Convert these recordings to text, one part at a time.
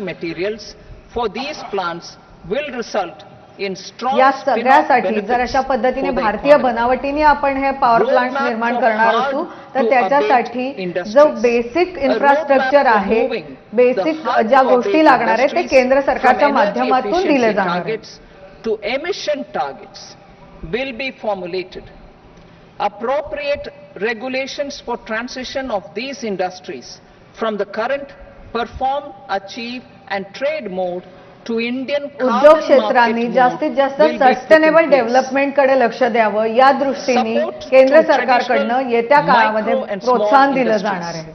materials for these plants will result in strong या सगळ्यासाठी जर अशा पद्धतीने भारतीय बनावटीने आपण हे पॉवर प्लांट निर्माण करणार असू तर त्याच्यासाठी जो बेसिक इन्फ्रास्ट्रक्चर आहे बेसिक ज्या गोष्टी लागणार आहे ते केंद्र सरकारच्या माध्यमातून दिले जाणार to emission target will be formulated appropriate regulation for transition of these industries from the current perform achieve and trade mode to Indian उद्योग क्षेत्रांनी जास्तीत जास्त सस्टेनेबल डेव्हलपमेंटकडे लक्ष द्यावं. या दृष्टीने केंद्र सरकारकडनं येत्या काळामध्ये प्रोत्साहन दिलं जाणार आहे.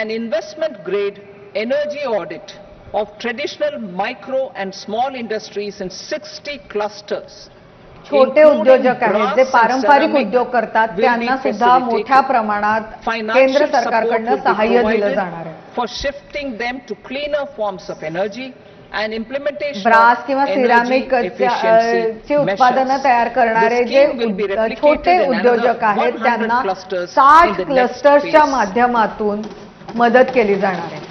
And investment grade energy audit of traditional micro and small industries in sixty clusters छोटे उद्योजक आहेत जे पारंपरिक उद्योग करतात त्यांना सुद्धा मोठ्या प्रमाणात केंद्र सरकारकडनं सहाय्य दिलं जाणार आहे. For shifting them to cleaner forms of energy and implementation brass of किंवा energy सिरामिक efficiency ची उत्पादनं measures. तयार करणारे जे scheme will be ud- replicated छोटे उद्योजक आहेत 100 त्यांना clusters in साठ क्लस्टर्सच्या. माध्यमातून मदत केली जाणार आहे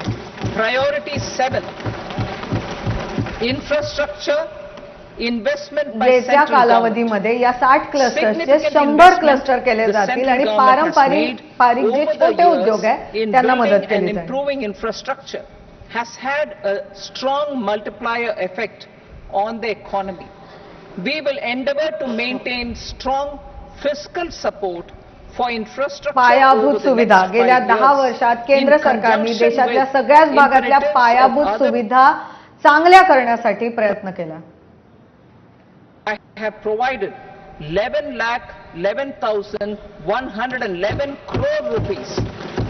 Priority seven, infrastructure, इन्व्हेस्टमेंट वेगळ्या कालावधीमध्ये या साठ क्लस्टरचे शंभर क्लस्टर केले जातील आणि पारंपारिक पारिक जे छोटे उद्योग आहे त्यांना मदत केली improving infrastructure has had a strong multiplier effect on the economy we will endeavour to maintain strong fiscal support पायाभूत सुविधा. गेल्या दहा वर्षात केंद्र सरकारने देशातल्या सगळ्याच भागातल्या पायाभूत सुविधा चांगल्या करण्यासाठी प्रयत्न केला. I have provided 11 lakh 11,111 crore rupees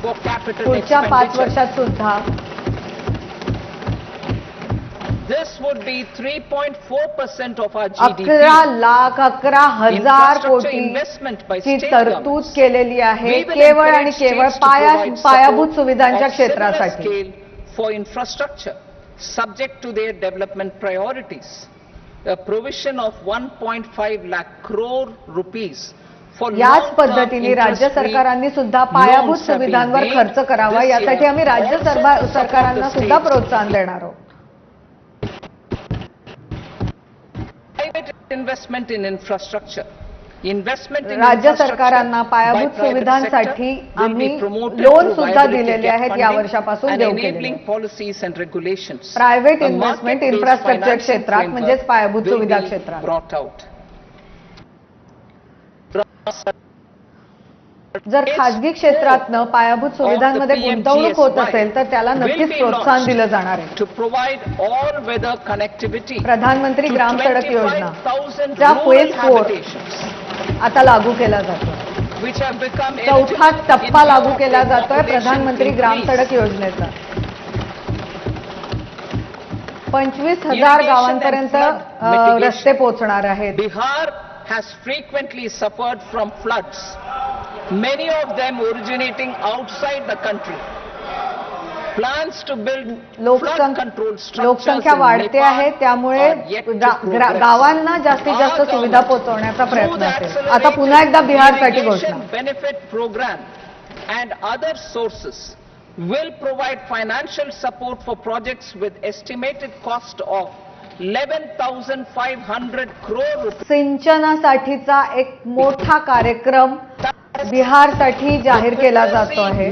for capital पुढच्या पाच expenditure. वर्षात सुद्धा This would be 3.4% of our GDP. अकरा लाख अकरा हजार Infrastructure investment by कोटीची state तरतूद governments. केलेली आहे We will केवळ encourage आणि केवळ states to पाया provide support पायाभूत सुविधांच्या of similar क्षेत्रासाठी scale for infrastructure, subject to their development priorities. a provision of 1.5 lakh crore rupees याच पद्धतीने राज्य सरकारांनी सुद्धा पायाभूत सुविधांवर खर्च करावा. यासाठी आम्ही राज्य सरकार सरकारांना सुद्धा प्रोत्साहन देणार आहोत. इन्व्हेस्टमेंट इन इन्फ्रास्ट्रक्चर राज्य सरकारांना पायाभूत सुविधांसाठी आम्ही लोन सुद्धा दिलेले आहेत या वर्षापासून प्रायव्हेट इन्व्हेस्टमेंट इन्फ्रास्ट्रक्चर क्षेत्रात म्हणजेच पायाभूत सुविधा क्षेत्रात. जर खासगी क्षेत्रातनं पायाभूत सुविधांमध्ये गुंतवणूक होत असेल तर त्याला नक्कीच प्रोत्साहन दिलं जाणार आहे. प्रधानमंत्री ग्राम सडक योजना आता लागू केला जातो चौथा टप्पा लागू केला जातोय प्रधानमंत्री ग्राम सडक योजनेचा. पंचवीस हजार गावांपर्यंत रस्ते पोहोचणार आहेत. Bihar has frequently suffered from floods many of them originating outside the country लोकसंख्या वाढते आहे त्यामुळे. गावांना जास्तीत जास्त सुविधा पोहोचवण्याचा प्रयत्न असेल आता पुन्हा एकदा बिहारसाठी घोषणा benefit program and other sources will provide financial support for projects with estimated cost of 11,500 crore rupees. सिंचनासाठीचा एक मोठा कार्यक्रम बिहारसाठी जाहीर केला जातो आहे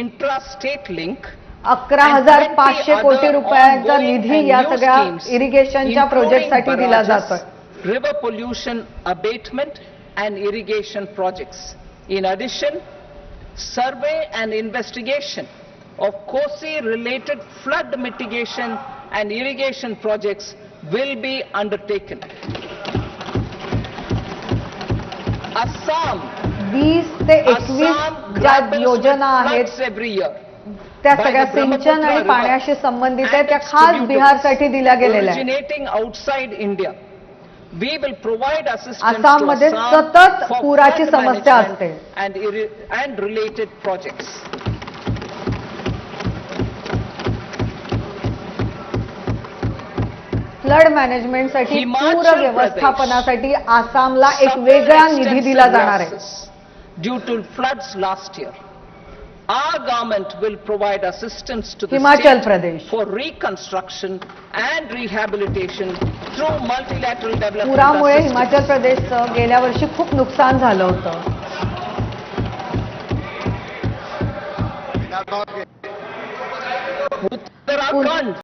intra-state link अकरा हजार पाचशे कोटी रुपयांचा निधी या सगळ्या इरिगेशनच्या प्रोजेक्टसाठी दिला जातोय river pollution abatement and irrigation projects. In addition, survey and investigation of COSI-related flood mitigation and irrigation projects will be undertaken. Assam, वीस ते एकवीस ज्या योजना आहेत त्या सगळ्या सिंचन आणि पाण्याशी संबंधित आहेत त्या खास बिहारसाठी दिल्या गेलेल्या outside India we will provide आसाममध्ये सतत पुराची समस्या असते. अँड रिलेटेड प्रोजेक्ट फ्लड मॅनेजमेंटसाठी पूर व्यवस्थापनासाठी आसामला एक वेगळा निधी दिला जाणार आहे. Due to floods last year. Our government will provide assistance to the Himachal state Pradesh. for reconstruction and rehabilitation through multilateral development पुरामुळे assistance. हिमाचल प्रदेशचं गेल्या वर्षी खूप नुकसान झालं होतं Uttarakhand